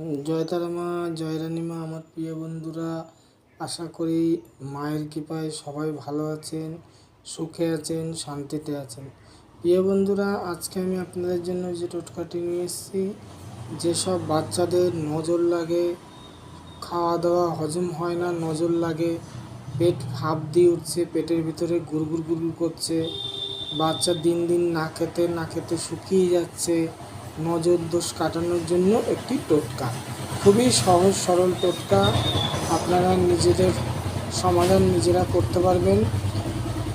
জয় তারা মা জয় রানী মা আমার প্রিয় বন্ধুরা, আশা করি মায়ের কৃপায় সবাই ভালো আছেন, সুখে আছেন, শান্তিতে আছেন। প্রিয় বন্ধুরা, আজকে আমি আপনাদের জন্য যে টোটকাটি নিয়ে এসেছি যেসব বাচ্চাদের নজর লাগে, খাওয়া দাওয়া হজম হয় না, নজর লাগে, পেট ভাপ দিয়ে উঠছে, পেটের ভিতরে গুড়গুড় গুড়গুড় করছে, বাচ্চা দিন দিন না খেতে না খেতে শুকিয়ে যাচ্ছে নজর দোষ কাটানোর জন্য একটি টোটকা। খুবই সহজ, সরল টোটকা। আপনারা নিজেদের সমাধান নিজেরা করতে পারবেন।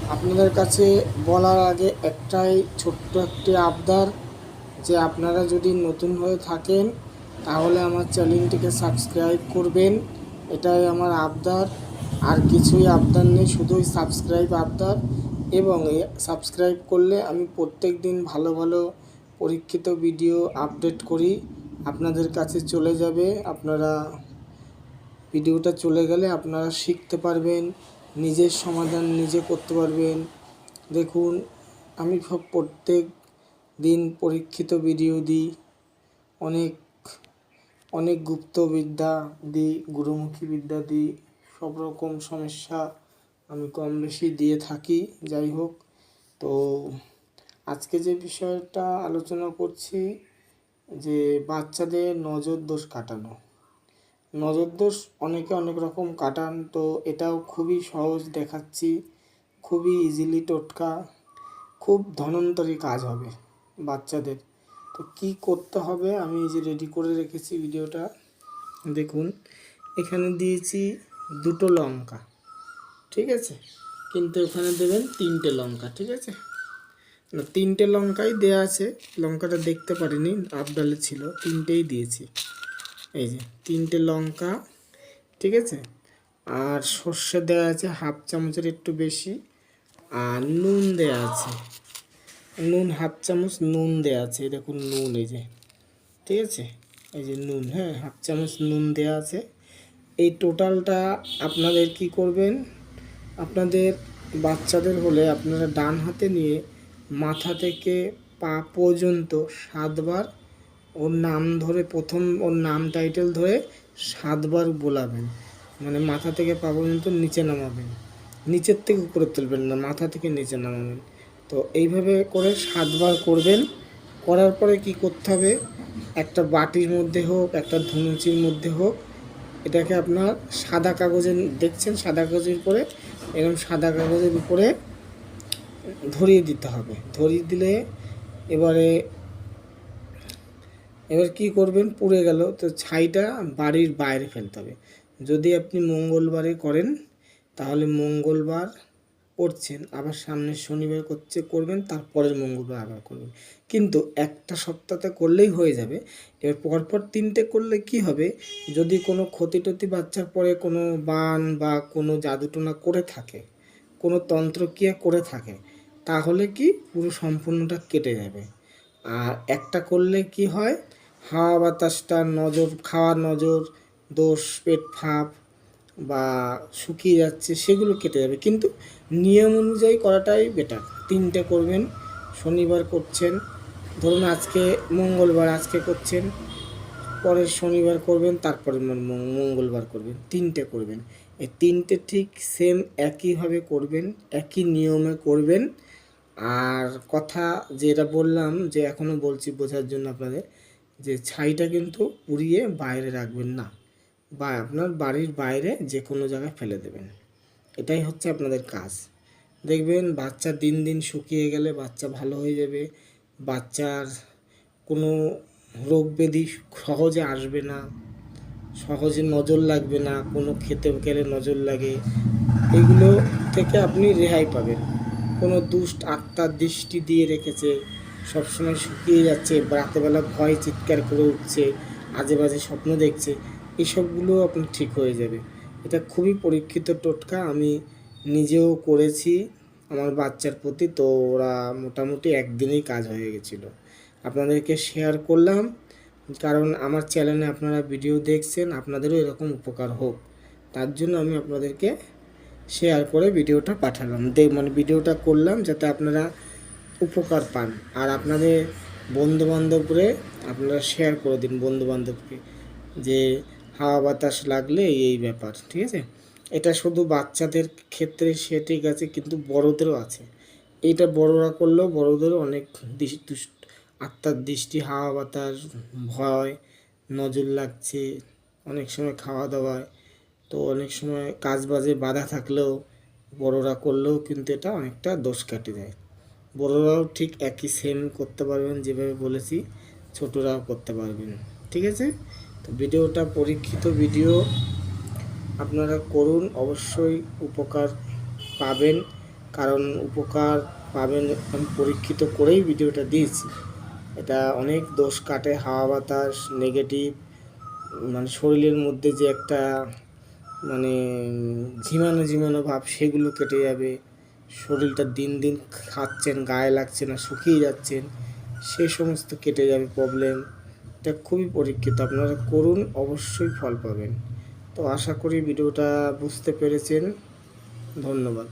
আপনাদের কাছে বলার আগে একটাই ছোট্ট একটি আবদার, যে আপনারা যদি নতুন হয়ে থাকেন, তাহলে আমার চ্যানেলটিকে সাবস্ক্রাইব করবেন। এটাই আমার আবদার। আর কিছুই আবদার নেই, শুধুই সাবস্ক্রাইব আবদার। এবং সাবস্ক্রাইব করলে আমি প্রত্যেক দিন ভালো ভালো পরীক্ষিত ভিডিও আপডেট করি, আপনাদের কাছে চলে যাবে। আপনারা ভিডিওটা চলে গেলে আপনারা শিখতে পারবেন, নিজের সমাধান নিজে করতে পারবেন। দেখুন, আমি সব প্রত্যেক দিন পরীক্ষিত ভিডিও দিই। অনেক অনেক গুপ্ত বিদ্যা দিই, গুরুমুখী বিদ্যা দিই। সব রকম সমস্যা আমি কম বেশি দিয়ে থাকি, যাই হোক। তো আজকে যে বিষয়টা আলোচনা করছি, যে বাচ্চাদের নজর দোষ কাটানো। নজর দোষ অনেকে অনেক রকম কাটান, তো এটাও খুবই সহজ দেখাচ্ছি, খুবই ইজিলি টোটকা, খুব ধনন্তরী কাজ হবে বাচ্চাদের। তো কি করতে হবে? আমি এই যে রেডি করে রেখেছি ভিডিওটা, দেখুন, এখানে দিয়েছি দুটো লঙ্কা, ঠিক আছে? কিন্তু এখানে দেবেন তিনটে লঙ্কা, ঠিক আছে? না, তিনটে লঙ্কাই দেয়া আছে। লঙ্কাটা দেখতে পারিনি আবডালে ছিল, তিনটেই দিয়েছি। এই যে, তিনটে লঙ্কা, ঠিক আছে? আর সর্ষে দেওয়া আছে, হাফ চামচের একটু বেশি। আর নুন দেওয়া আছে। নুন, হাফ চামচ নুন দেওয়া আছে দেখুন নুন এই যে, ঠিক আছে? এই যে নুন হ্যাঁ হাফ চামচ নুন দেওয়া আছে। এই টোটালটা আপনাদের কি করবেন? আপনাদের বাচ্চাদের হলে আপনারা ডান হাতে নিয়ে মাথা থেকে পা পর্যন্ত সাতবার ওর নাম ধরে প্রথম ওর নাম টাইটেল ধরে সাতবার বোলাবেন। মানে মাথা থেকে পা পর্যন্ত নিচে নামাবেন। নিচের থেকে উপরে তুলবেন না, মাথা থেকে নিচে নামাবেন। তো এইভাবে করে সাতবার করবেন। করার পরে কি করতে হবে? একটা বাটির মধ্যে হোক, একটা ধুনুচির মধ্যে হোক, এটাকে আপনার সাদা কাগজে দেখছেন? সাদা কাগজের উপরে এরকম সাদা কাগজের উপরে ধরিয়ে দিতে হবে। ধরিয়ে দিলে এবারে এবার কি করবেন? পুড়ে গেল। তো ছাইটা বাড়ির বাইরে ফেলতে হবে। যদি আপনি মঙ্গলবারে করেন, তাহলে মঙ্গলবার করছেন, আবার সামনের শনিবার করছে, করবেন, তারপরের মঙ্গলবার আবার করবেন। কিন্তু একটা সপ্তাহতে করলেই হয়ে যাবে। এবার পরপর তিনটে করলে কি হবে? যদি কোনো ক্ষতি টতি বাচ্চার পরে কোনো বান বা কোনো জাদুটোনা করে থাকে, কোনো তন্ত্রক্রিয়া করে থাকে তাহলে কি পুরো সম্পূর্ণটা কেটে যাবে। আর একটা করলে কি হয়? হাওয়া বাতাসটা নজর খাওয়া নজর, দোষ, পেট ফাঁপ বা শুকিয়ে যাচ্ছে, সেগুলো কেটে যাবে। কিন্তু নিয়ম অনুযায়ী করাটাই বেটার তিনটে করবেন, শনিবার করছেন, ধরুন আজকে মঙ্গলবার আজকে করছেন, পরের শনিবার করবেন তারপরে মঙ্গলবার করবেন। তিনটে করবেন। এই তিনটে ঠিক সেম একইভাবে করবেন, একই নিয়মে করবেন। আর কথা যেটা বললাম যে এখনও বলছি বোঝার জন্য আপনাদের যে ছাইটা কিন্তু পুড়িয়ে বাইরে রাখবেন না। বা আপনার বাড়ির বাইরে যে কোনো জায়গায় ফেলে দেবেন। এটাই হচ্ছে আপনাদের কাজ। দেখবেন বাচ্চা দিন দিন শুকিয়ে গেলে বাচ্চা ভালো হয়ে যাবে। বাচ্চার কোনো রোগ ব্যাধি সহজে আসবে না। সহজে নজর লাগবে না। কোনো খেতে গেলে নজর লাগে। এগুলো থেকে আপনি রেহাই পাবেন। কোনো দুষ্ট আত্মার দৃষ্টি দিয়ে রেখেছে। সবসময় শুকিয়ে যাচ্ছে, রাতেবেলা ভয় চিৎকার করে উঠছে আজে বাজে স্বপ্ন দেখছে। এসবগুলো আপনার ঠিক হয়ে যাবে। এটা খুবই পরীক্ষিত টোটকা, আমি নিজেও করেছি আমার বাচ্চার প্রতি। তো ওরা মোটামুটি একদিনেই কাজ হয়ে গেছিল। আপনাদেরকে শেয়ার করলাম, কারণ আমার চ্যানেলে আপনারা ভিডিও দেখছেন, আপনাদেরও এরকম উপকার হোক। তার জন্য আমি আপনাদেরকে শেয়ার করে ভিডিওটা পাঠালাম। দে মানে ভিডিওটা করলাম যাতে আপনারা উপকার পান। আর আপনাদের বন্ধু বান্ধবরে আপনারা শেয়ার করে দিন বন্ধু বান্ধবকে যে হাওয়া বাতাস লাগলে এই ব্যাপার, ঠিক আছে? এটা শুধু বাচ্চাদের ক্ষেত্রে সে ঠিক আছে, কিন্তু বড়দেরও আছে। এটা বড়রা করলেও বড়দেরও অনেক আত্মার দৃষ্টি, হাওয়া বাতাস, ভয়, নজর লাগছে, অনেক সময় খাওয়া দাওয়ায়। তো অনেক সময় কাজ বাজে, বাধা থাকলেও বড়রা করলেও কিন্তু এটা অনেকটা দোষ কাটে যায় বড়রাও ঠিক একই সেম করতে পারবেন যেভাবে বলেছি, ছোটরাও করতে পারবেন, ঠিক আছে? তো ভিডিওটা পরীক্ষিত ভিডিও, আপনারা করুন, অবশ্যই উপকার পাবেন, কারণ উপকার পাবেন আমি পরীক্ষিত করেই ভিডিওটা দিয়েছি। এটা অনেক দোষ কাটে, হাওয়া বাতাস নেগেটিভ মানে শরীরের মধ্যে যে একটা মানে ঝিমানো ঝিমানো ভাব, সেগুলো কেটে যাবে। শরীরটা দিন দিন খাচ্ছেন, গায়ে লাগছে না, শুকিয়ে যাচ্ছেন, সে সমস্ত কেটে যাবে প্রবলেম এটা খুবই পরীক্ষিত। আপনারা করুন, অবশ্যই ফল পাবেন। তো আশা করি ভিডিওটা বুঝতে পেরেছেন। ধন্যবাদ।